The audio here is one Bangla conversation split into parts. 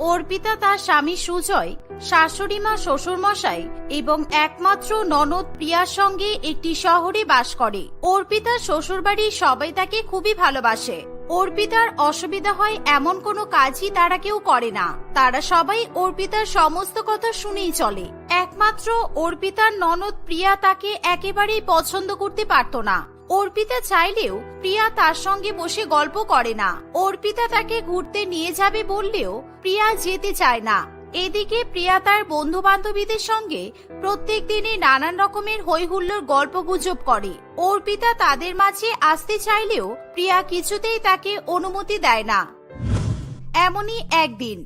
অর্পিতা তার স্বামী সুজয়, শাশুড়ি মা শ্বশুর মশাই এবং একমাত্র ননদ প্রিয়ার সঙ্গে একটি শহরে বাস করে। অর্পিতার শ্বশুরবাড়ির সবাই তাকে খুবই ভালোবাসে। অর্পিতার অসুবিধা হয় এমন কোনো কাজই তারা কেউ করে না। তারা সবাই অর্পিতার সমস্ত কথা শুনেই চলে। একমাত্র অর্পিতার ননদ প্রিয়া তাকে একেবারেই পছন্দ করতে পারত না। অর্পিতা চাইলেও প্রিয়া তার সঙ্গে বসে গল্প করে না। অর্পিতা তাকে ঘুরতে নিয়ে যাবে বললেও প্রিয়া যেতে চায় না। এদিকে প্রিয়া তার বন্ধু বান্ধবীদের সঙ্গে প্রত্যেক দিনই নানান রকমের হৈহুল্লোর গল্প গুজব করে। অর্পিতা তাদের মাঝে আসতে চাইলেও প্রিয়া কিছুতেই তাকে অনুমতি দেয় না। এমনই একদিন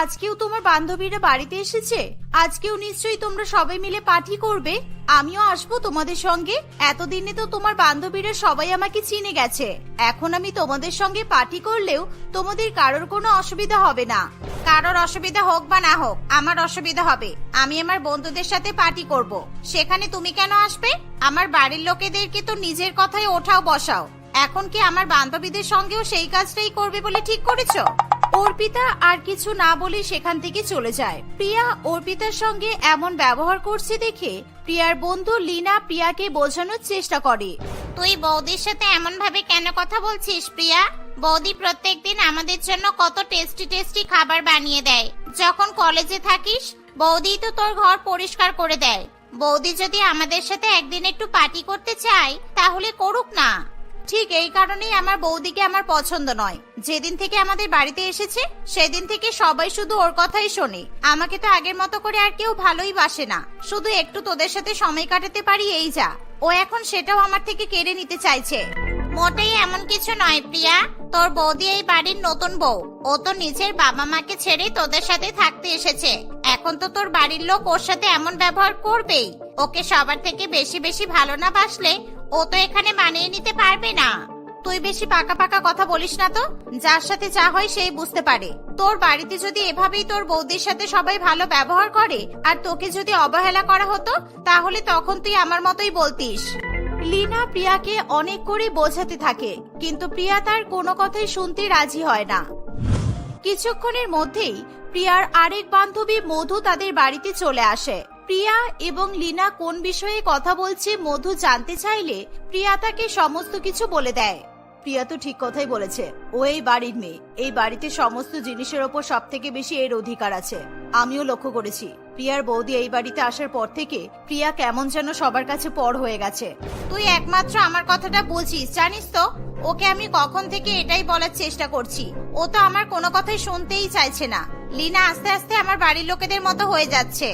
আজকেও তোমার বান্ধবীরা বাড়িতে এসেছে? আজকেও নিশ্চয়ই তোমরা সবাই মিলে পার্টি করবে। আমিও আসব তোমাদের সঙ্গে। এতদিনে তো তোমার বান্ধবীরা সবাই আমাকে চিনে গেছে। এখন আমি তোমাদের সঙ্গে পার্টি করলেও তোমাদের কারোর কোনো অসুবিধা হবে না। কারোর অসুবিধা হোক বা না হোক, আমার অসুবিধা হবে। আমি আমার বন্ধুদের সাথে পার্টি করব। সেখানে তুমি কেন আসবে? আমার বাড়ির লোকেদেরকে তো নিজের কথায় ওঠাও বসাও এখন কি আমার বান্ধবীদের সঙ্গেও সেই কাজটাই করবে বলে ঠিক করেছ? অর্পিতা আর কিছু না বলে সেখান থেকে চলে যায়। প্রিয়া অর্পিতার সঙ্গে এমন ব্যবহার করছে দেখে প্রিয়ার বন্ধু লীনা প্রিয়াকে বোঝানোর চেষ্টা করে। তুই বৌদির সাথে এমন ভাবে কেন কথা বলছিস প্রিয়া? বৌদি প্রত্যেকদিন আমাদের জন্য কত টেস্টি টেস্টি খাবার বানিয়ে দেয়। যখন কলেজে থাকিস বৌদি তো তোর ঘর পরিষ্কার করে দেয়। বৌদি যদি আমাদের সাথে একদিন একটু পার্টি করতে চায়, তাহলে করুক না। ঠিক এই কারণেই আমার বৌদিকে আমার পছন্দ নয়। যেদিন থেকে আমাদের বাড়িতে এসেছে, সেদিন থেকে সবাই শুধু ওর কথাই শোনে। আমাকে তো আগের মতো করে আর কেউ ভালোই বাসে না। শুধু একটু তোদের সাথে সময় কাটাতে পারি, এই যা। ও এখন সেটাও আমার থেকে কেড়ে নিতে চাইছে। মোটেই এমন কিছু নয়, প্রিয়া। তোর বৌদি এই বাড়ির নতুন বউ। ও তো নিজের বাবা মাকে ছেড়ে তোদের সাথে থাকতে এসেছে। এখন তো তোর বাড়ির লোক ওর সাথে এমন ব্যবহার করবেই। ওকে সবার থেকে বেশি বেশি ভালো না বাসলে ও তো এখানে মানিয়ে নিতে পারবে না। তুই বেশি পাকা পাকা কথা বলিস না তো। যার সাথে যা হয় সেই বুঝতে পারে। তোর বাড়িতে যদি এভাবেই তোর বৌদির সাথে সবাই ভালো ব্যবহার করে, আর তোকে যদি অবহেলা করা হতো, তাহলে তখন তুই আমার মতোই বলতিস। লিনা প্রিয়াকে অনেক করে বোঝাতে থাকে, কিন্তু প্রিয়া তার কোনো কথাই শুনতে রাজি হয় না। কিছুক্ষণের মধ্যেই প্রিয়ার আরেক বান্ধবী মধু তাদের বাড়িতে চলে আসে। প্রিয়া এবং লিনা কোন বিষয়ে কথা বলছে মধু জানতে চাইলে প্রিয়া তাকে সমস্ত কিছু বলে দেয়। প্রিয়া তো ঠিক কথাই বলেছে, ও এই বাড়ির মেয়ে। এই বাড়িতে সমস্ত জিনিসের ওপর সব থেকে বেশি এর অধিকার আছে। আমিও লক্ষ্য করেছি, প্রিয়ার বৌদি এই বাড়িতে আসার পর থেকে প্রিয়া কেমন যেন সবার কাছে পর হয়ে গেছে। তুই একমাত্র আমার কথাটা বুঝিস, জানিস তো? ওকে আমি কখন থেকে এটাই বলার চেষ্টা করছি। ও তো আমার কোনো কথাই শুনতেই চাইছে না। লিনা আস্তে আস্তে আমার বাড়ির লোকেদের মতো হয়ে যাচ্ছে।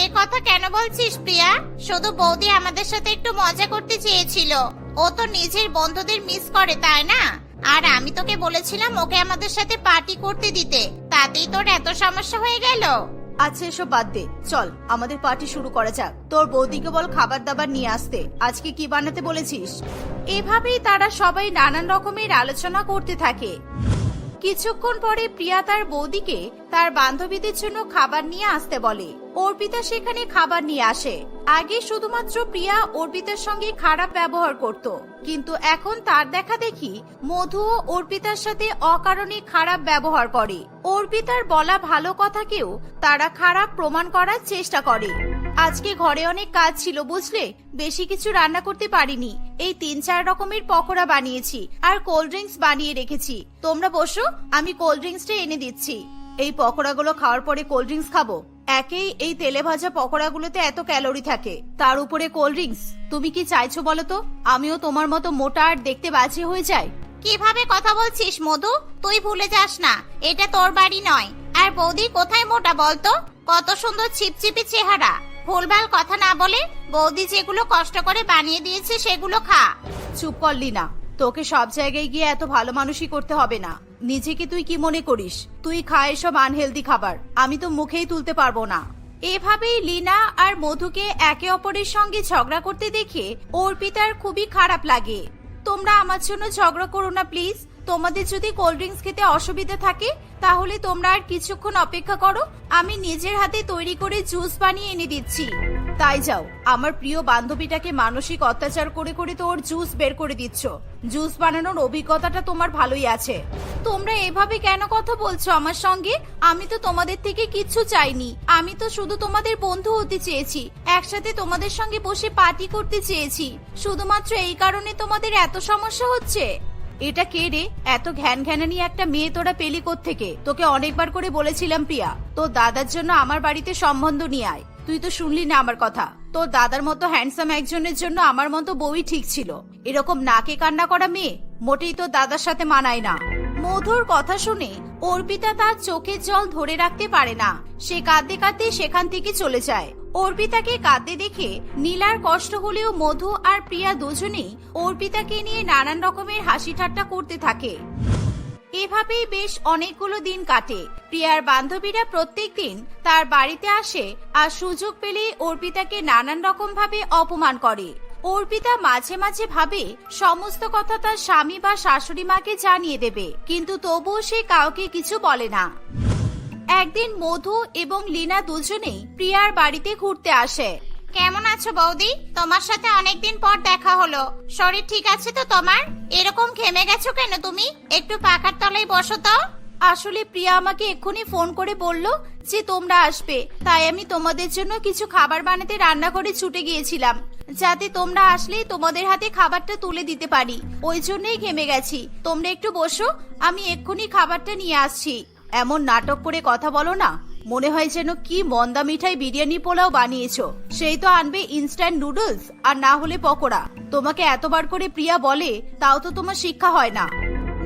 এই কথা কেন বলছিস প্রিয়া? শুধু বৌদি আমাদের সাথে একটু মজা করতে চেয়েছিল। ও তো নিজের বন্ধুদের মিস করে তাই না? আর আমি তোকে বলেছিলাম ওকে আমাদের সাথে পার্টি করতে দিতে। তাতেই তোর এত সমস্যা হয়ে গেল? আচ্ছা এসব বাদ দে। চল আমাদের পার্টি শুরু করা যাক। তোর বৌদিকে বল খাবার দাবার নিয়ে আসতে। আজকে কি বানাতে বলেছিস? এভাবেই তারা সবাই নানান রকমের আলোচনা করতে থাকে। কিছুক্ষণ পরে প্রিয়া তার বৌদিকে তার বান্ধবীদের জন্য খাবার নিয়ে আসতে বলে। অর্পিতা সেখানে খাবার নিয়ে আসে। আগে শুধুমাত্র প্রিয়া অর্পিতার সঙ্গে খারাপ ব্যবহার করত। কিন্তু এখন তার দেখা দেখি মধু ও অর্পিতার সাথে অকারণে খারাপ ব্যবহার করে। অর্পিতার বলা ভালো কথাকেও তারা খারাপ প্রমাণ করার চেষ্টা করে। আজকে ঘরে অনেক কাজ ছিল বুঝলে? বেশি কিছু রান্না করতে পারিনি। এই তিন চার রকমের পকোড়া বানিয়েছি আর কোল্ড ড্রিঙ্কস বানিয়ে রেখেছি। তোমরা বসো, আমি কোল্ড ড্রিঙ্কসটা এনে দিচ্ছি। এই পকোড়াগুলো খাওয়ার পরে কোল্ড ড্রিঙ্কস খাব। একেই এই তেলে ভাজা পকোড়াগুলোতে এত ক্যালোরি থাকে। তার উপরে কোল্ড ড্রিঙ্কস তুমি কি চাইছো বলো তো? আমিও তোমার মতো মোটা আর দেখতে বাজে হয়ে যাই। কীভাবে কথা বলছিস মধু? তুই ভুলে যাস না এটা তোর বাড়ি নয়। আর বৌদি কোথায় মোটা বলতো? কত সুন্দর ছিপছিপি চেহারা। ভুলভাল কথা না বলে বৌদি যেগুলো কষ্ট করে বানিয়ে দিয়েছে সেগুলো খা। চুপ করলি না তোকে সব জায়গায় গিয়ে এত ভালো মানুষই করতে হবে না। নিজেকে তুই কি মনে করিস? তুই খা এসব আনহেলদি খাবার। আমি তো মুখেই তুলতে পারব না। এভাবেই লিনা আর মধুকে একে অপরের সঙ্গে ঝগড়া করতে দেখে অর্পিতার খুবই খারাপ লাগে। তোমরা আমার জন্য ঝগড়া করো না, প্লিজ। তোমাদের যদি কোল্ড ড্রিঙ্কস খেতে অসুবিধা থাকে, তাহলে তোমরা আর কিছুক্ষণ অপেক্ষা করো। আমি নিজের হাতে তৈরি করে জুস বানিয়ে এনে দিচ্ছি। তাই যাও, আমার প্রিয় বান্ধবীটাকে মানসিক অত্যাচার করে করে তো ওর জুস বের করে দিচ্ছ। জুস বানানোর অভিজ্ঞতাটা তোমার ভালোই আছে। তোমরা এভাবে কেন কথা বলছো আমার সঙ্গে? আমি তো তোমাদের থেকে কিচ্ছু চাইনি। আমি তো শুধু তোমাদের বন্ধু হতে চেয়েছি। একসাথে তোমাদের সঙ্গে বসে পার্টি করতে চেয়েছি। শুধুমাত্র এই কারণে তোমাদের এত সমস্যা হচ্ছে? এটা কে রে? এত ঘ্যান ঘ্যানানি একটা মেয়ে তোরা পেলি থেকে তোকে অনেকবার করে বলেছিলাম প্রিয়া। তোর দাদার জন্য আমার বাড়িতে সম্বন্ধ নিয়ে আয়। তুই তো শুনলি না আমার কথা। তোর দাদার মতো হ্যান্ডসাম একজনের জন্য আমার মতো বউই ঠিক ছিল। এরকম নাকে কান্না করা মেয়ে মোটেই তোর দাদার সাথে মানায় না। মধুর কথা শুনে অর্পিতা তার চোখের জল ধরে রাখতে পারে না। সে কাঁদতে কাঁদতে সেখান থেকে চলে যায়। অর্পিতাকে কাঁদতে দেখে নীলার কষ্ট হলেও মধু আর প্রিয়া দুজনেই অর্পিতাকে নিয়ে নানান রকমের হাসি ঠাট্টা করতে থাকে। এভাবেই বেশ অনেকগুলো দিন কাটে। প্রিয়ার বান্ধবীরা প্রত্যেকদিন তার বাড়িতে আসে আর সুযোগ পেলে অর্পিতাকে নানান রকম ভাবে অপমান করে। অর্পিতা মাঝে মাঝে ভাবে সমস্ত কথা তার স্বামী বা শাশুড়ি মাকে জানিয়ে দেবে, কিন্তু তবুও সে কাউকে কিছু বলে না। একদিন মধু এবং লীনা দুজনেই প্রিয়ার বাড়িতে ঘুরতে আসে। কেমন আছো বৌদি? তোমার সাথে অনেকদিন পর দেখা হলো। শরীর ঠিক আছে তো তোমার? এরকম ঘেমে গেছো কেন তুমি? একটু পাখার তলায় বসো তো। আসলে প্রিয়া আমাকে এক্ষুনি ফোন করে বলল যে তোমরা আসবে। তাই আমি তোমাদের জন্য কিছু খাবার বানাতে রান্না করে ছুটে গিয়েছিলাম। যাতে তোমরা আসলেই তোমাদের হাতে খাবারটা তুলে দিতে পারি। ওই জন্যই ঘেমে গেছি। তোমরা একটু বসো, আমি এক্ষুনি খাবারটা নিয়ে আসছি। এমন নাটক করে কথা বলো না। মনে হয় যেন কি মন্দা মিঠাই বিরিয়ানি পোলাও বানিয়েছো। সেই তো আনবে ইনস্ট্যান্ট নুডলস আর না হলে পকোড়া। তোমাকে এতবার করে প্রিয়া বলে, তাও তো তোমার শিক্ষা হয় না।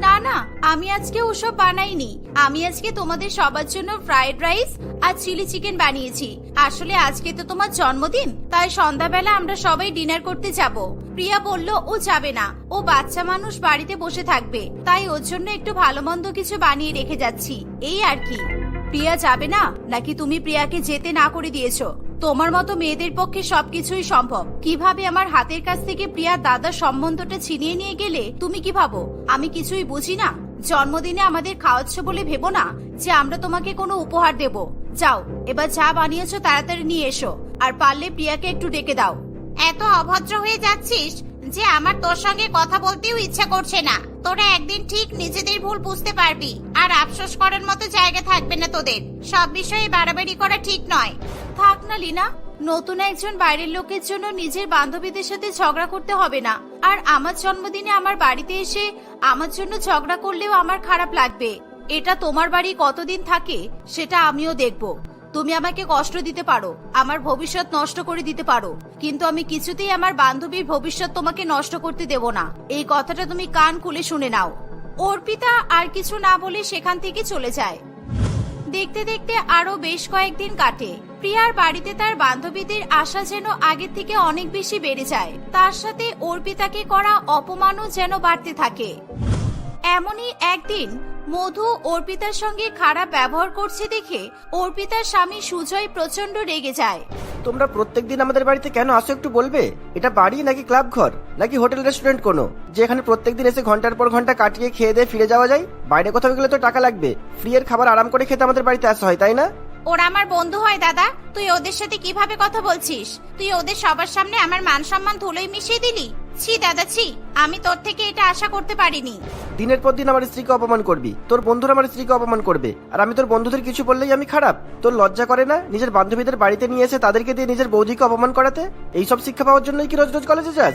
না না, আমি আজকে ওসব বানাইনি। আমি আজকে তোমাদের সবার জন্য ফ্রাইড রাইস আর চিলি চিকেন বানিয়েছি। আসলে আজকে তো তোমার জন্মদিন, তাই সন্ধ্যাবেলা আমরা সবাই ডিনার করতে যাব। প্রিয়া বলল, ও যাবে না। ও বাচ্চা মানুষ বাড়িতে বসে থাকবে। তাই ওর জন্য একটু ভালো মন্দ কিছু বানিয়ে রেখে যাচ্ছি। এই আর কি। প্রিয়া যাবে না? নাকি তুমি প্রিয়াকে যেতে না করে দিয়েছ? তোমার মতো মেয়েদের পক্ষে সবকিছুই সম্ভব। কীভাবে আমার হাতের কাছ থেকে প্রিয়া দাদার সম্বন্ধটা ছিনিয়ে নিয়ে গেলে? তুমি কি ভাবো? আমি কিছুই বুঝি না। জন্মদিনে আমাদের খাওয়াচ্ছ বলে ভেবো না যে আমরা তোমাকে কোনো উপহার দেব। যাও, এবার যা বানিয়েছো তাড়াতাড়ি নিয়ে এসো। আর পারলে প্রিয়াকে একটু ডেকে দাও। এত অভদ্র হয়ে যাচ্ছিস যে আমার তোর সঙ্গে কথা বলতেও ইচ্ছা করছে না। তোরা একদিন ঠিক নিজেদের ভুল বুঝতে পারবি। আর আফসোস করার মতো জায়গা থাকবে না তোদের। সব বিষয়ে বাড়াবাড়ি করা ঠিক নয়। থাক না, লিনা। নতুন একজন বাইরের লোকের জন্য নিজের বান্ধবীদের সাথে ঝগড়া করতে হবে না। আর আমার জন্মদিনে আমার বাড়িতে এসে আমার জন্য ঝগড়া করলেও আমার খারাপ লাগবে। এটা তোমার বাড়ি কতদিন থাকে, সেটা আমিও দেখব। তুমি আমাকে কষ্ট দিতে পারো, আমার ভবিষ্যৎ নষ্ট করে দিতে পারো, কিন্তু আমি কিছুতেই আমার বান্ধবীর ভবিষ্যৎ তোমাকে নষ্ট করতে দেব না। এই কথাটা তুমি কান খুলে শুনে নাও। অর্পিতা আর কিছু না বলে সেখান থেকে চলে যায়। দেখতে দেখতে আরও বেশ কয়েকদিন কাটে। প্রিয়ার বাড়িতে তার বান্ধবীদের আশা যেন আগের থেকে অনেক বেশি বেড়ে যায়। তার সাথে অর্পিতাকে করা অপমানও যেন বাড়তে থাকে। এমনই একদিন মধু অর্পিতার সঙ্গে খারাপ ব্যবহার করছে দেখে অর্পিতার স্বামী সুজয় প্রচণ্ড রেগে যায়। তোমরা প্রত্যেকদিন আমাদের বাড়িতে কেন আসো একটু বলবে? এটা বাড়ি নাকি ক্লাব ঘর? নাকি হোটেল রেস্টুরেন্ট কোনো? যে এখানে প্রত্যেকদিন এসে ঘণ্টার পর ঘণ্টা কাটিয়ে খেয়ে দিয়ে ফিরে যাওয়া যায়? বাইরে কোথাও গেলে তো টাকা লাগবে। ফ্রি এর খাবার আরাম করে খেতে আমাদের বাড়িতে আসা হয় তাই না? ওরা আমার বন্ধু হয় দাদা। তুই ওদের সাথে কীভাবে কথা বলছিস? তুই ওদের সবার সামনে আমার মান সম্মান ধুলোই মিশিয়ে দিলি? ছি দাদা ছি। আমি তোর থেকে এটা আশা করতে পারিনি। দিনের পর দিন আমার স্ত্রীকে অপমান করবি। তোর বন্ধুরা আমার স্ত্রীকে অপমান করবে। আর আমি তোর বন্ধুদের কিছু বললেই আমি খারাপ। তোর লজ্জা করে না? নিজের বান্ধবীদের বাড়িতে নিয়ে এসে তাদেরকে দিয়ে নিজের বৌদিকে অপমান করাতে? এইসব শিক্ষা পাওয়ার জন্যই কি রোজ রোজ কলেজে যাস?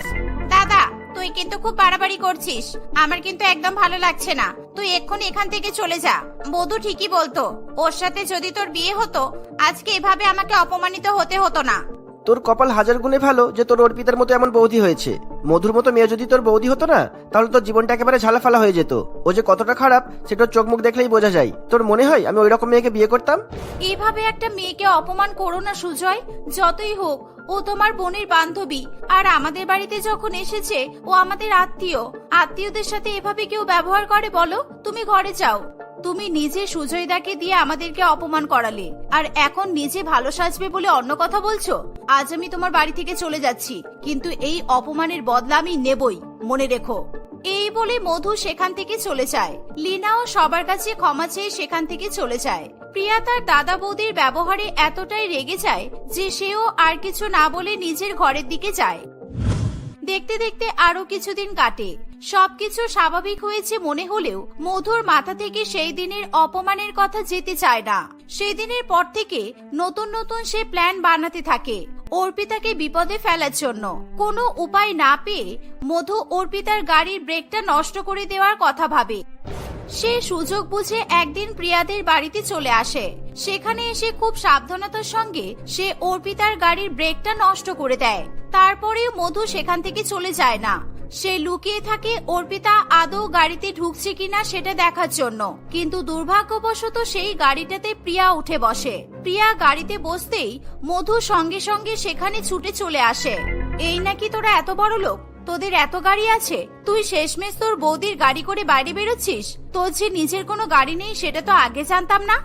দাদা তুই কিন্তু খুব বাড়াবাড়ি করছিস। আমার কিন্তু একদম ভালো লাগছে না। তুই এক্ষুনি এখান থেকে চলে যা। বধু ঠিকই বলতো ওর সাথে যদি তোর বিয়ে হতো আজকে এভাবে আমাকে অপমানিত হতে হতো না। তোর কপাল হাজার গুণে ভালো যে তোর অর্পিতার মতো এমন বৌদি হয়েছে। মধুর মতো মেয়ে যদি তোর বৌদি হতো না, তাহলে তোর জীবনটা একেবারে ঝালাফালা হয়ে যেত। ও যে কতটা খারাপ সেটা চোখ মুখ দেখলেই বোঝা যায়। তোর মনে হয় আমি ওই রকম মেয়েকে বিয়ে করতাম? এভাবে একটা মেয়েকে অপমান করো না, সুজয়। যতই হোক, ও তোমার বোনের বান্ধবী। আর আমাদের বাড়িতে যখন এসেছে, ও আমাদের আত্মীয়। আত্মীয়দের সাথে এভাবে কেউ ব্যবহার করে বলো? তুমি ঘরে যাও। তুমি নিজে সুজয়দাকে দিয়ে আমাদেরকে অপমান করালে, আর এখন নিজে ভালো সাজবে বলে অন্য কথা বলছো? আজ আমি তোমার বাড়ি থেকে চলে যাচ্ছি, কিন্তু এই অপমানের বদলা আমি নেবই, মনে রেখো। এই বলে মধু সেখান থেকে চলে যায়। লিনাও সবার কাছে ক্ষমা চেয়ে সেখান থেকে চলে যায়। প্রিয়া তার দাদা বৌদির ব্যবহারে এতটাই রেগে যায় যে সেও আর কিছু না বলে নিজের ঘরের দিকে যায়। দেখতে দেখতে আরও কিছুদিন কাটে। সবকিছু স্বাভাবিক হয়েছে মনে হলেও মধুর মাথা থেকে সেই দিনের অপমানের কথা যেতে চায় না। সেই দিনের পর থেকে নতুন নতুন সে প্ল্যান বানাতে থাকে অর্পিতাকে বিপদে ফেলার জন্য। কোনো উপায় না পেয়ে মধু অর্পিতার গাড়ির ব্রেকটা নষ্ট করে দেওয়ার কথা ভাবে। সে সুযোগ বুঝে একদিন প্রিয়াদের বাড়িতে চলে আসে। সেখানে এসে খুব সাবধানতার সঙ্গে সে অর্পিতার গাড়ির ব্রেকটা নষ্ট করে দেয়। তারপরে মধু সেখান থেকে চলে যায় না। সে লুকিয়ে থাকে, অর্পিতা আদৌ গাড়িতে ঢুকছে কিনা সেটা দেখার জন্য। কিন্তু দুর্ভাগ্যবশত সেই গাড়িটাতে প্রিয়া উঠে বসে। প্রিয়া গাড়িতে বসতেই মধু সঙ্গে সঙ্গে সেখানে ছুটে চলে আসে। এই নাকি তোরা এত বড় লোক? তোদের এত গাড়ি আছে? তুই শেষমেশ তোর বৌদির গাড়ি করে বাইরে বেরোচ্ছিস? তোর যে নিজের কোনো গাড়ি নেই সেটা তো আগে জানতাম না?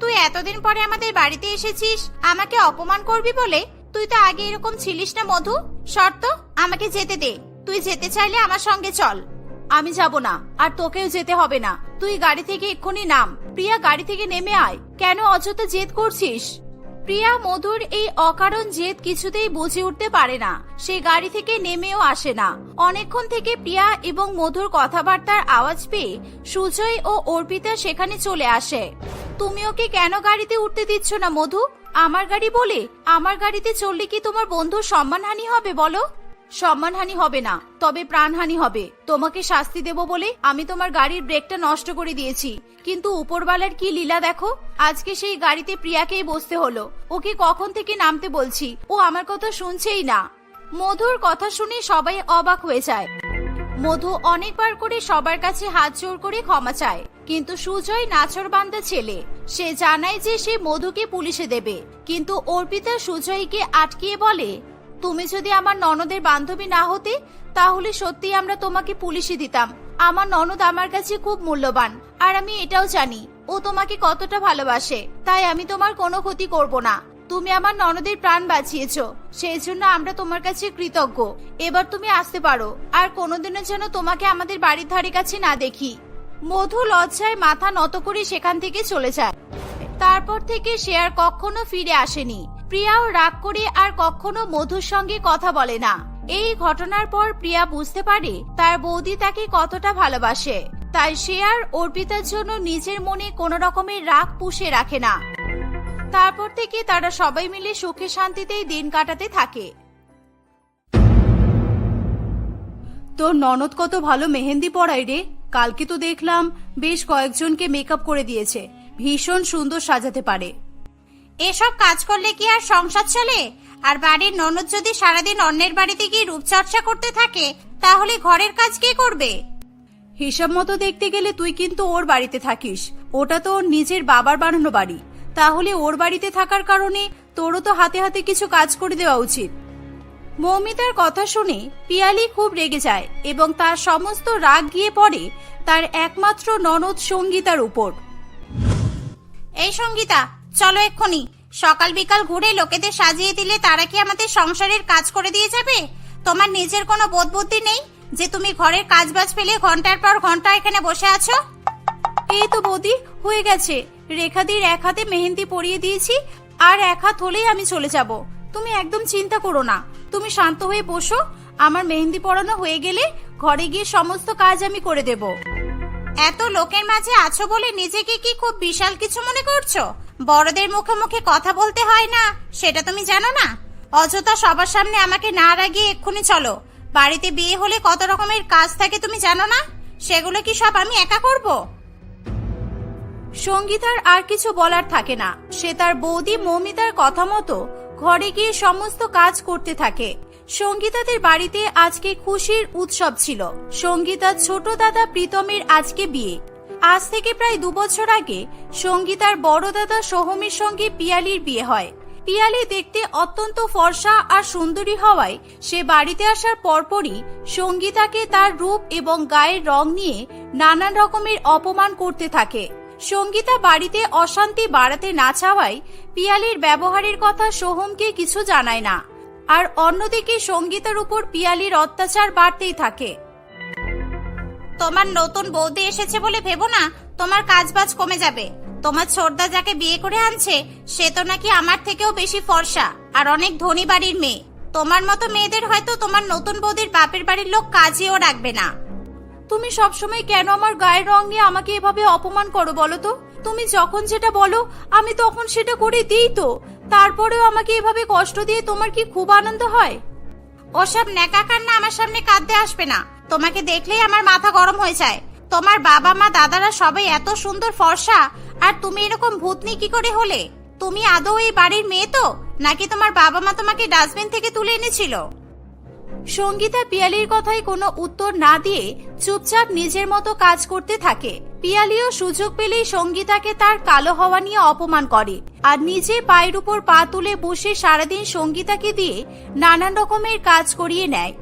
তুই এতদিন পরে আমাদের বাড়িতে এসেছিস? আমাকে অপমান করবি বলে? তুই তো আগে এরকম ছিলিস না, মধু। শর্ত, আমাকে যেতে দে। তুই যেতে চাইলে আমার সঙ্গে চল। আমি যাব না, আর তোকেও যেতে হবে না। তুই গাড়ি থেকে এক্ষুনি নাম। প্রিয়া গাড়ি থেকে নেমে আয়। কেন অযথা জেদ করছিস? প্রিয়া, মধুর এই অকারণ জেদ কিছুতেই বুঝে উঠতে পারে না। সে গাড়ি থেকে নেমেও আসে না। অনেকক্ষণ থেকে প্রিয়া এবং মধুর কথাবার্তার আওয়াজ পেয়ে সুজয় ও অর্পিতা সেখানে চলে আসে। তুমি ওকে কেন গাড়িতে উঠতে দিচ্ছ না, মধু? আমার গাড়ি বলে আমার গাড়িতে চললে কি তোমার বন্ধুর সম্মানহানি হবে বলো? সম্মানহানি হবে না, তবে প্রাণহানি হবে। তোমাকে শাস্তি দেব বলে আমি তোমার গাড়ির ব্রেকটা নষ্ট করে দিয়েছি। কিন্তু উপরওয়ালার কি লীলা দেখো? আজকে সেই গাড়িতে প্রিয়াকেই বসতে হলো। ওকে কখন থেকে নামতে বলছি? ও আমার কথা শুনছেই না। মধুর কথা শুনে সবাই অবাক হয়ে যায়। মধু অনেকবার করে সবার কাছে হাত জোর করে ক্ষমা চায়। কিন্তু সুজয় নাচরবান্দা ছেলে। সে জানায় যে সে মধুকে পুলিশে দেবে। কিন্তু অর্পিতা সুজয়কে আটকিয়ে বলে, তুমি যদি আমার ননদের বান্ধবী না হতে, তাহলে সত্যি আমরা তোমাকে পুলিশে দিতাম। আমার ননদ আমার কাছে খুব মূল্যবান, আর আমি এটাও জানি। ও তোমাকে কতটা ভালোবাসে। তাই আমি তোমার কোনো ক্ষতি করব না। তুমি আমার ননদের প্রাণ বাঁচিয়েছ। সেই জন্য আমরা তোমার কাছে কৃতজ্ঞ। এবার তুমি আসতে পারো, আর কোনোদিনও যেন তোমাকে আমাদের বাড়ির ধারে কাছে না দেখি। মধু লজ্জায় মাথা নত করে সেখান থেকে চলে যায়। তারপর থেকে সে আর কখনো ফিরে আসেনি। প্রিয়াও রাগ করে আর কখনো মধুর সঙ্গে কথা বলে না। এই ঘটনার পর প্রিয়া বুঝতে পারে তার বৌদি তাকে কতটা ভালোবাসে। তাই সে আর অর্পিতার জন্য নিজের মনে কোনো রকমের রাগ পুষে রাখে না। তারপর থেকে তারা সবাই মিলে সুখে শান্তিতেই দিন কাটাতে থাকে। তোর ননদ কত ভালো মেহেন্দি পড়ায় রে। কালকে তো দেখলাম বেশ কয়েকজনকে মেকআপ করে দিয়েছে। ভীষণ সুন্দর সাজাতে পারে। এসব কাজ করলে কি আর সংসার চলে? আর বাড়ির ননদ যদি সারাদিন অন্যের বাড়িতে গিয়ে রূপচর্চা করতে থাকে, তাহলে ঘরের কাজ কে করবে? হিসাব মতো দেখতে গেলে তুই কিন্তু ওর বাড়িতে থাকিস। ওটা তো ওর নিজের বাবার বানানো বাড়ি। তাহলে ওর বাড়িতে থাকার কারণে তোরও তো হাতে হাতে কিছু কাজ করে দেওয়া উচিত। মৌমিতার কথা শুনে পিয়ালি খুব রেগে যায় এবং তার সমস্ত রাগ গিয়ে পড়ে তার একমাত্র ননদ সঙ্গীতার উপর। এই সঙ্গীতা, চলো এক্ষুনি। সকাল বিকাল ঘুরে লোকেদের সাজিয়ে দিলে তারা কি আমাদের সংসারের কাজ করে দিয়ে যাবে? তোমার নিজের কোনো বোধ বুদ্ধি নেই যে তুমি ঘরের কাজ বাজ ফেলে ঘণ্টার পর ঘণ্টা এখানে বসে আছো? এই তো বৌদি, হয়ে গেছে। রেখাদির এক হাতে মেহেন্দি পরিয়ে দিয়েছি, আর এক হাত হলেই আমি চলে যাব। তুমি একদম চিন্তা করো না। তুমি শান্ত হয়ে বসো। আমার মেহেন্দি পরানো হয়ে গেলে ঘরে গিয়ে সমস্ত কাজ আমি করে দেব। এত লোকের মাঝে আছো বলে নিজেকে কি খুব বিশাল কিছু মনে করছ? বড়দের মুখে মুখে কথা বলতে হয় না, সেটা তুমি জানো না? অযথা সবার সামনে আমাকে না রাগিয়ে এক্ষুনি চলো। বাড়িতে বিয়ে হলে কত রকমের কাজ থাকে তুমি জানো না? সেগুলো কি সব আমি একা করব? সঙ্গীতার আর কিছু বলার থাকে না। সে তার বৌদি মৌমিতার কথা মতো ঘরে গিয়ে সমস্ত কাজ করতে থাকে। সঙ্গীতাদের বাড়িতে আজকে খুশির উৎসব ছিল। সঙ্গীতার ছোট দাদা প্রীতমের আজকে বিয়ে। আজ থেকে প্রায় দু বছর আগে সঙ্গীতার বড় দাদা সোহমের সঙ্গে পিয়ালির বিয়ে হয়। পিয়ালি দেখতে অত্যন্ত ফর্সা আর সুন্দরী হওয়ায় সে বাড়িতে আসার পরপরই সঙ্গীতাকে তার রূপ এবং গায়ের রং নিয়ে নানান রকমের অপমান করতে থাকে। সঙ্গীতা বাড়িতে অশান্তি বাড়াতে না চাওয়ায় পিয়ালির ব্যবহারের কথা সোহমকে কিছু জানায় না। আর অন্যদিকে সঙ্গীতার উপর পিয়ালির অত্যাচার বাড়তেই থাকে। তোমার নতুন বৌদি এসেছে বলে ভেবো না, তোমার কাজবাজ কমে যাবে। তোমার ছোটদা যাকে বিয়ে করে আনছে, সে তো নাকি আমার থেকেও বেশি ফর্সা আর অনেক ধনী বাড়ির মেয়ে। তোমার মতো মেয়েদের হয়তো তোমার নতুন বৌদির বাপের বাড়ির লোক কাজেও রাখবে না। তুমি সবসময় কেন আমার গায়ের রং নিয়ে আমাকে এভাবে অপমান করো বলো তো? তুমি যখন যেটা বলো, আমি তখন সেটা করে দিই তো। তারপরেও আমাকে এভাবে কষ্ট দিয়ে তোমার কি খুব আনন্দ হয়? ওসব ন্যাকা কান্না আমার সামনে কাঁদতে আসবে না। তোমাকে দেখলেই আমার মাথা গরম হয়ে যায়। তোমার বাবা, মা, দাদারা সবাই এত সুন্দর ফর্সা, আর তুমি এরকম ভূতনি কি করে হলে? তুমি আদৌ এই বাড়ির মেয়ে তো? নাকি তোমার বাবা মা তোমাকে ডাস্টবিন থেকে তুলে এনেছিল? সঙ্গীতা পিয়ালির কথায় কোনো উত্তর না দিয়ে চুপচাপ নিজের মতো কাজ করতে থাকে। পিয়ালিও সুযোগ পেলেই সঙ্গীতাকে তার কালো হওয়া নিয়ে অপমান করে আর নিজে পায়ের উপর পা তুলে বসে সারাদিন সঙ্গীতাকে দিয়ে নানান রকমের কাজ করিয়ে নেয়।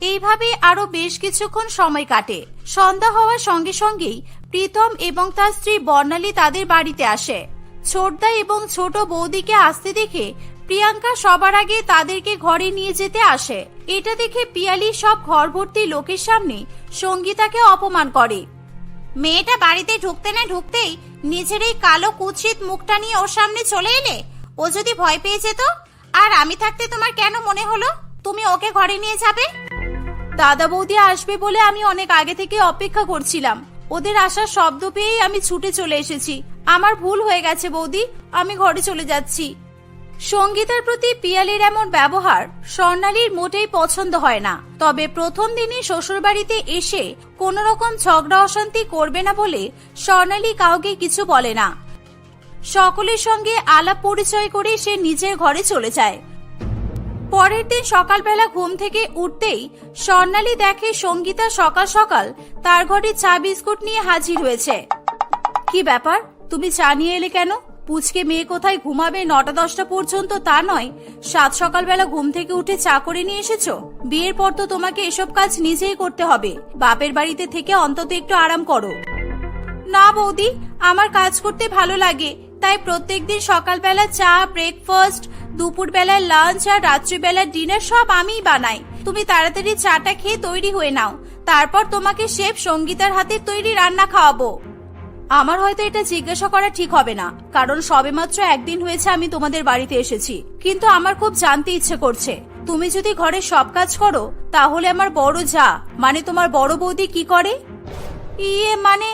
এইভাবে আরও বেশ কিছুক্ষণ সময় কাটে। সন্ধ্যা হওয়ার সঙ্গে সঙ্গেই প্রীতম এবং তার স্ত্রী বর্ণালী তাদের বাড়িতে আসে। ছোটদা এবং ছোট বৌদিকে আসতে দেখে প্রিয়াঙ্কা সবার আগে তাদেরকে ঘরে নিয়ে যেতে আসে। এটা দেখে পিয়ালি সব ঘর ভর্তি লোকের সামনে সঙ্গীতাকে অপমান করে। মেয়েটা বাড়িতে ঢুকতে না ঢুকতেই নিজের এই কালো কুৎসিত মুখটা নিয়ে ওর সামনে চলে এলে? ও যদি ভয় পেয়ে যেত? আর আমি থাকতে তোমার কেন মনে হলো? তুমি ওকে ঘরে নিয়ে যাবে? দাদা বৌদি আসবে বলে আমি অনেক আগে থেকে অপেক্ষা করছিলাম। ওদের আসার শব্দ পেয়েই আমি ছুটে চলে এসেছি। আমার ভুল হয়ে গেছে বৌদি, আমি ঘরে চলে যাচ্ছি। সঙ্গীতার প্রতি পিয়ালির এমন ব্যবহার স্বর্ণালীর মোটেই পছন্দ হয় না। তবে প্রথম দিনই শ্বশুরবাড়িতে এসে কোন রকম ঝগড়া অশান্তি করবে না বলে স্বর্ণালী কাউকে কিছু বলে না। সকলের সঙ্গে আলাপ পরিচয় করে সে নিজের ঘরে চলে যায়। পরের দিন সকালবেলা ঘুম থেকে উঠতেই স্বর্ণালী দেখে সঙ্গীতা সকাল সকাল তার ঘরে চা বিস্কুট নিয়ে হাজির হয়েছে। কি ব্যাপার? তুমি চা নিয়ে এলে কেন? পুচকে মেয়ে কোথায় ঘুমাবে নটা দশটা পর্যন্ত তা নয়। সাত সকালবেলা ঘুম থেকে উঠে চা করে নিয়ে এসেছ? বিয়ের পর তো তোমাকে এসব কাজ নিজেই করতে হবে। বাপের বাড়িতে থেকে অন্তত একটু আরাম করো। না বৌদি, আমার কাজ করতে ভালো লাগে। তাই প্রত্যেক প্রত্যেকদিন সকালবেলা চা ব্রেকফাস্ট দুপুরবেলার লাঞ্চ আর রাত্রিবেলার ডিনার সব আমিই বানাই। তুমি তাড়াতাড়ি চাটা খেয়ে তৈরি হয়ে নাও। তারপর তোমাকে শেফ সঙ্গীতার হাতে তৈরি রান্না খাওয়াবো। আমার হয়তো এটা জিজ্ঞাসা করা ঠিক হবে না, কারণ সবেমাত্র একদিন হয়েছে আমি তোমাদের বাড়িতে এসেছি। কিন্তু আমার খুব জানতে ইচ্ছে করছে। তুমি যদি ঘরে সব কাজ করো, তাহলে আমার বড় যা মানে তোমার বড় বৌদি কি করে? ইয়ে মানে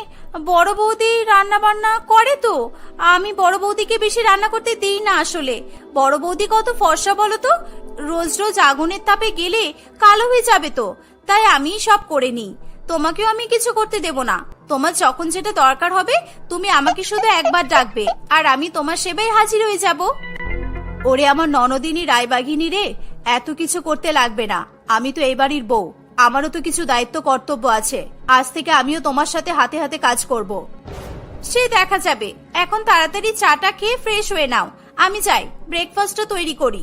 বড় বৌদি রান্না বান্না করে তো। আমি বড় বৌদিকে বেশি রান্না করতে দিই না আসলে। বড় বৌদি কত ফর্সা বলো তো? রোজ রোজ আগুনের তাপে গেলে কালো হয়ে যাবে তো। তাই আমি সব করে নিই। তোমাকেও আমি কিছু করতে দেব না। তোমার যখন যেটা দরকার হবে, তুমি আমাকে শুধু একবার ডাকবে, আর আমি তোমার সেবায় হাজির হয়ে যাব। ওরে আমার ননদিনী, রায়বাঘিনী রে, এত কিছু করতে লাগবে না। আমি তো এই বাড়ির বউ, আমারও তো কিছু দায়িত্ব, কর্তব্য আছে। আজ থেকে আমিও তোমার সাথে হাতে হাতে কাজ করব। সে দেখা যাবে। এখন তাড়াতাড়ি চাটা খেয়ে ফ্রেশ হয়ে নাও। আমি যাই ব্রেকফাস্টও তৈরি করি।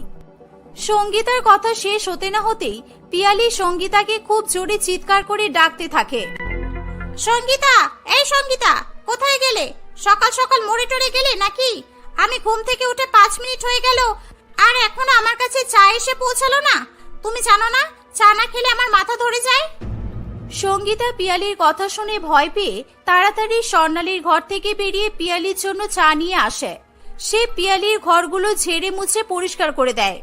সঙ্গীতার কথা শেষ হতে না হতেই পিয়ালি সঙ্গীতাকে খুব জোরে চিৎকার করে ডাকতে থাকে। সঙ্গীতা, এই সঙ্গীতা, কোথায় গেলে? সকাল সকাল মরে টরে গেলে নাকি? আমি ঘুম থেকে উঠে পাঁচ মিনিট হয়ে গেল, আর এখনও আমার কাছে চা এসে পৌঁছালো না। তুমি জানো না, চা না খেলে আমার মাথা ধরে যায়? সঙ্গীতা পিয়ালির কথা শুনে ভয় পেয়ে তাড়াতাড়ি স্বর্ণালীর ঘর থেকে বেরিয়ে পিয়ালির জন্য চা নিয়ে আসে। সে পিয়ালির ঘরগুলো ঝেড়ে মুছে পরিষ্কার করে দেয়।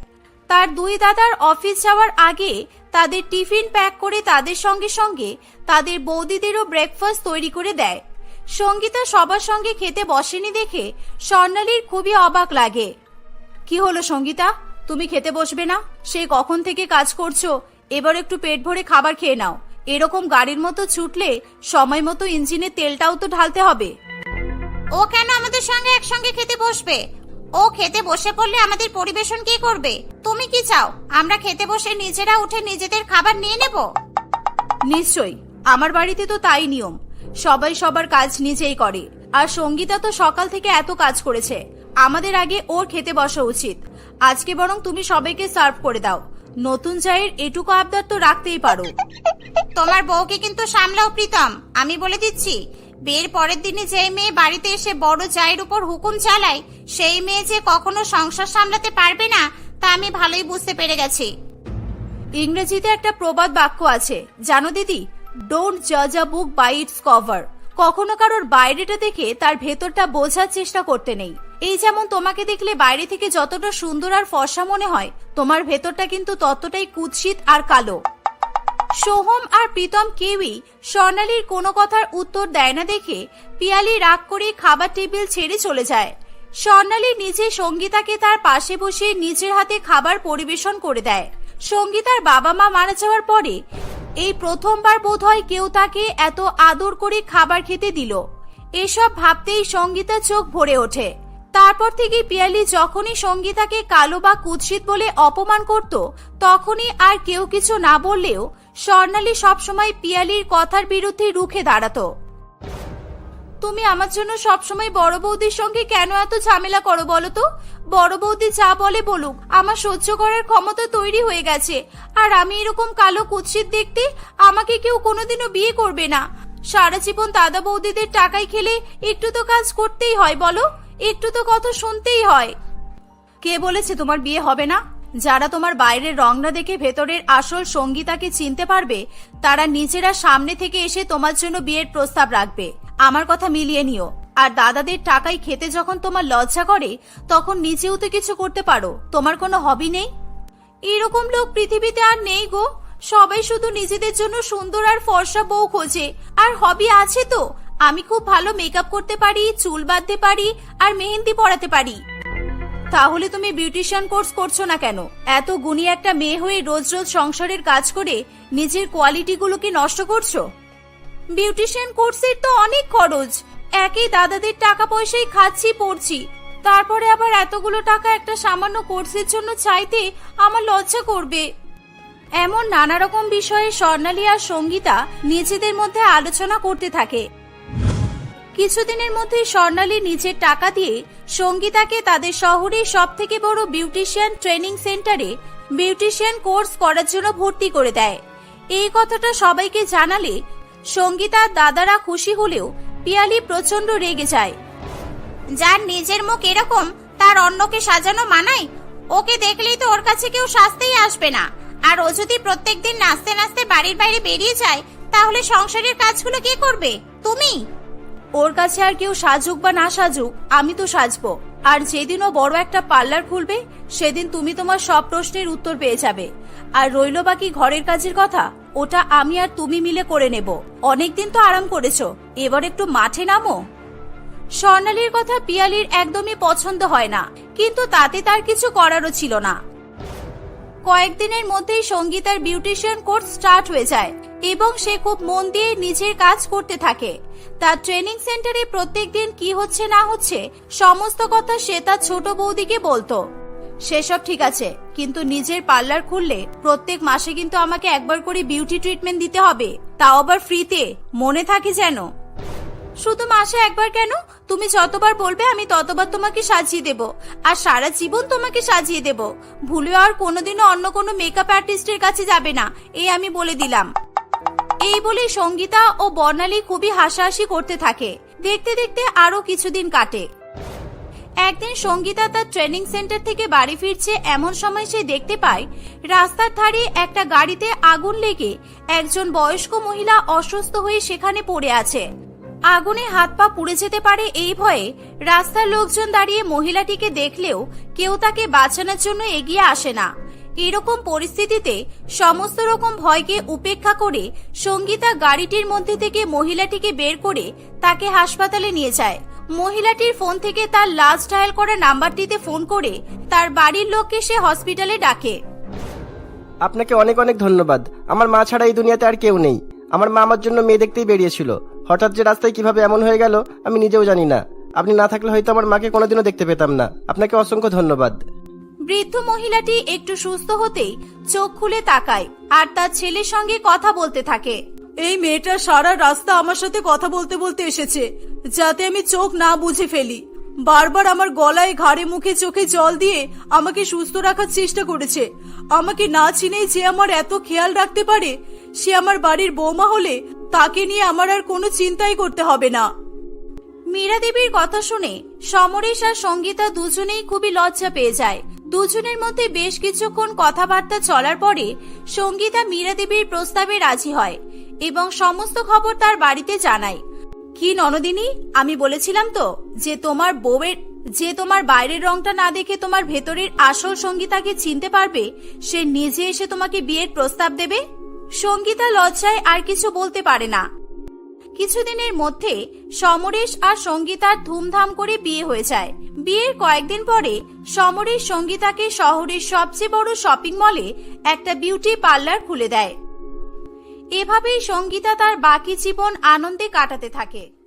তার দুই দাদার অফিস যাওয়ার আগে তাদের টিফিন প্যাক করে তাদের সঙ্গে সঙ্গে তাদের বৌদিদেরও ব্রেকফাস্ট তৈরি করে দেয়। সঙ্গীতা সবার সঙ্গে খেতে বসেনি দেখে স্বর্ণালীর খুবই অবাক লাগে। কি হলো সঙ্গীতা? তুমি খেতে বসবে না? সে কখন থেকে কাজ করছ? এবার একটু পেট ভরে খাবার খেয়ে নাও। এরকম গাড়ির মতো ছুটলে সময় মতো ইঞ্জিনের তেলটাও তো ঢালতে হবে। ও কেন আমাদের সঙ্গে একসঙ্গে খেতে বসবে? ও খেতে বসে পড়লে আমাদের পরিবেশন কে করবে? তুমি কি চাও? আমরা খেতে বসে নিজেরা উঠে নিজেদের খাবার নিয়ে নেব? নিশ্চয়ই। আমার বাড়িতে তো তাই নিয়ম। সবাই সবার কাজ নিজেই করে। আর সঙ্গীতা তো সকাল থেকে এত কাজ করেছে। আমাদের আগে ওর খেতে বসা উচিত। আজকে বরং তুমি সবাইকে সার্ভ করে দাও। নতুন চায়ের এটুকু আবদার তো রাখতেই পারো। তোমার বউকে কিন্তু সামলাও প্রীতম। আমি বলে দিচ্ছি বিয়ের পরের দিনে যে মেয়ে বাড়িতে এসে বড় জায়ের উপর হুকুম চালায়, সেই মেয়ে যে কখনো সংসার সামলাতে পারবে না, তা আমি ভালোই বুঝতে পেরে গেছি। ইংরেজিতে একটা প্রবাদ বাক্য আছে, জানো দিদি? ডোন্ট জাজ a book by its cover কখনো কারোর বাইরেটা দেখে তার ভেতরটা বোঝার চেষ্টা করতে নেই। এই যেমন তোমাকে দেখলে বাইরে থেকে যতটা সুন্দর আর ফর্সা মনে হয়, তোমার ভেতরটা কিন্তু ততটাই কুৎসিত আর কালো। সোহম আর প্রীতম কেউই স্বর্ণালীর কোনো কথার উত্তর দেয় না দেখে পিয়ালি রাগ করে খাবার টেবিল ছেড়ে চলে যায়। স্বর্ণালী নিজে সঙ্গীতাকে তার পাশে বসে নিজের হাতে খাবার পরিবেশন করে দেয়। সঙ্গীতার বাবা মা মারা যাওয়ার পরে এই প্রথমবার বোধ হয় কেউ তাকে এত আদর করে খাবার খেতে দিল। এসব ভাবতেই সঙ্গীতা চোখ ভরে ওঠে। তারপর থেকে পিয়ালি যখনই সঙ্গীতাকে কালো বা কুৎসিত বলে অপমান করত, তখনই আর কেউ কিছু না বললেও স্বর্ণালী সবসময় পিয়ালির কথার বিরুদ্ধে রুখে দাঁড়াতো। তুমি আমার জন্য সবসময় বড় বৌদির সঙ্গে কেন এত ঝামেলা করো বলো তো? বড় বৌদি যা বলে বলুক, আমার সহ্য করার ক্ষমতা তৈরি হয়ে গেছে। আর আমি এরকম কালো কুৎসিত দেখতে আমাকে কেউ কোনোদিনও বিয়ে করবে না। সারা জীবন দাদা বৌদিদের টাকায় খেলে একটু তো কাজ করতেই হয় বলো, একটু তো কথা শুনতেই হয়। কে বলেছে তোমার বিয়ে হবে না? যারা তোমার বাইরের রং না দেখে ভেতরের আসল সঙ্গীতাকে চিনতে পারবে, তারা নিজেরা সামনে থেকে এসে তোমার জন্য বিয়ের প্রস্তাব রাখবে। আমার কথা মিলিয়ে নিও। আর দাদাদের টাকায় খেতে যখন তোমার লজ্জা করে, তখন নিজেও তো কিছু করতে পারো। তোমার কোনো হবি নেই? এরকম লোক পৃথিবীতে আর নেই গো। সবাই শুধু নিজেদের জন্য সুন্দর আর ফর্সা বউ খোঁজে। আর হবি আছে তো। আমি খুব ভালো মেকআপ করতে পারি, চুল বাঁধতে পারি, আর মেহেন্দি পরাতে পারি। তাহলে তুমি বিউটিশিয়ান কোর্স করছ না কেন? এত গুণী একটা মেয়ে হয়ে রোজ রোজ সংসারের কাজ করে নিজের কোয়ালিটিগুলোকে নষ্ট করছ? বিউটিশিয়ান কোর্সের তো অনেক খরচ। একই দাদাদের টাকা পয়সাই খাচ্ছি, পড়ছি। তারপরে আবার এতগুলো টাকা একটা সামান্য কোর্সের জন্য চাইতে আমার লজ্জা করবে। এমন নানা রকম বিষয়ে স্বর্ণালী আর সঙ্গীতা নিজেদের মধ্যে আলোচনা করতে থাকে। কিছুদিনের মধ্যে স্বর্ণালী নিজের টাকা দিয়ে সঙ্গীতাকে তাদের শহরের সব থেকে বড় বিউটিশিয়ান ট্রেনিং সেন্টারে বিউটিশিয়ান কোর্স করার জন্য ভর্তি করে দেয়। এই কথাটা সবাইকে জানালে সঙ্গীতার দাদারা খুশি হলেও পিয়ালি প্রচণ্ড রেগে যায়। যার নিজের মুখ এরকম, তার অন্যকে সাজানো মানায়, ওকে দেখলেই তো ওর কাছে কেউ সাজতেই আসবে না। আর ও যদি প্রত্যেকদিন নাচতে নাচতে বাড়ির বাইরে বেরিয়ে যায়, তাহলে সংসারের কাজগুলো কে করবে? তুমি? ওর কাছে আর কেউ সাজুক বা না সাজুক, আমি তো সাজবো। আর যেদিন ও বড় একটা পার্লার খুলবে, সেদিন তুমি তোমার সব প্রশ্নের উত্তর পেয়ে যাবে। আর রইল বাকি ঘরের কাজের কথা, ওটা আমি আর তুমি মিলে করে নেব। অনেকদিন তো আরাম করেছ, এবার একটু মাঠে নামো। স্বর্ণালীর কথা পিয়ালির একদমই পছন্দ হয় না, কিন্তু তাতে তার কিছু করারও ছিল না। কয়েকদিনের মধ্যেই সঙ্গীতার বিউটিশিয়ান কোর্স স্টার্ট হয়ে যায় এবং সে খুব মন দিয়ে নিজের কাজ করতে থাকে। তার ট্রেনিং সেন্টারে প্রত্যেক দিন কি হচ্ছে না হচ্ছে সমস্ত কথা সে তার ছোট বৌদিকে বলতো। সেসব ঠিক আছে, কিন্তু নিজের পার্লার খুললে প্রত্যেক মাসে কিন্তু আমাকে একবার করে বিউটি ট্রিটমেন্ট দিতে হবে। তাও আবার ফ্রিতে, মনে থাকে যেন। শুধু মাসে একবার কেন? তুমি যতবার বলবে, আমি ততবার তোমাকে সাজিয়ে দেব। আর সারা জীবন তোমাকে সাজিয়ে দেব। ভুলেও আর কোনোদিনও অন্য কোনো মেকআপ আর্টিস্টের কাছে যাবে না, এই আমি বলে দিলাম। এই বলে সঙ্গীতা ও বর্ণালী খুবই হাসাহাসি করতে থাকে। দেখতে দেখতে আরও কিছুদিন কাটে। একদিন সঙ্গীতা তার ট্রেনিং সেন্টার থেকে বাড়ি ফিরছে, এমন সময় সে দেখতে পায়, রাস্তার ধারে একটা গাড়িতে আগুন লেগে একজন বয়স্ক মহিলা অসুস্থ হয়ে সেখানে পড়ে আছে। আগুনে হাত পা পুড়ে যেতে পারে এই ভয়ে রাস্তার লোকজন দাঁড়িয়ে মহিলাটিকে দেখলেও কেউ তাকে বাঁচানোর জন্য এগিয়ে আসে না। এরকম পরিস্থিতিতে সমস্ত রকম ভয়কে উপেক্ষা করে সঙ্গীতা গাড়িটির মধ্যে থেকে মহিলাটিকে বের করে তাকে হাসপাতালে নিয়ে যায়। মহিলাটির ফোন থেকে তার লাস্ট ডায়াল করা নাম্বারটিতে ফোন করে তার বাড়ির লোককে সে হসপিটালে ডাকে। আপনাকে অনেক অনেক ধন্যবাদ। আমার মা ছাড়া এই দুনিয়াতে আর কেউ নেই। আমার মা আমার জন্য মেয়ে দেখতেই বেরিয়েছিল। হঠাৎ যে রাস্তায় কীভাবে এমন হয়ে গেল আমি নিজেও জানি না। আপনি না থাকলে হয়তো আমার মাকে কোনোদিনও দেখতে পেতাম না। আপনাকে অসংখ্য ধন্যবাদ। বৃদ্ধ মহিলাটি একটু সুস্থ হতেই চোখ খুলে তাকায় আর তার ছেলের সঙ্গে কথা বলতে থাকে। এই মেয়েটা সারা রাস্তা আমার সাথে কথা বলতে বলতে এসেছে যাতে আমি চোখ না বুঝে ফেলি। বারবার আমার গলায় ঘাড়ে মুখে চোখে জল দিয়ে আমাকে সুস্থ রাখার চেষ্টা করেছে। আমাকে না চিনেই যে আমার এত খেয়াল রাখতে পারে সে আমার বাড়ির বৌমা হলে তাকে নিয়ে আমার আর কোনো চিন্তাই করতে হবে না। মীরা দেবীর কথা শুনে সমরেশ আর সঙ্গীতা দুজনেই খুবই লজ্জা পেয়ে যায়। দুজনের মধ্যে বেশ কিছুক্ষণ কথাবার্তা চলার পরে সঙ্গীতা মীরা দেবীর প্রস্তাবে রাজি হয় এবং সমস্ত খবর তার বাড়িতে জানায়। কি ননদিনী, আমি বলেছিলাম তো যে তোমার বউয়ের, যে তোমার বাইরের রংটা না দেখে তোমার ভেতরের আসল সঙ্গীতাকে চিনতে পারবে, সে নিজে এসে তোমাকে বিয়ের প্রস্তাব দেবে? সঙ্গীতা লজ্জায় আর কিছু বলতে পারে না। কিছুদিনের মধ্যে সমরেশ আর সঙ্গীতার ধুমধাম করে বিয়ে হয়ে যায়। বিয়ের কয়েকদিন পরে সমরেশ সঙ্গীতাকে শহরের সবচেয়ে বড় শপিং মলে একটা বিউটি পার্লার খুলে দেয়। এভাবেই সঙ্গীতা তার বাকি জীবন আনন্দে কাটাতে থাকে।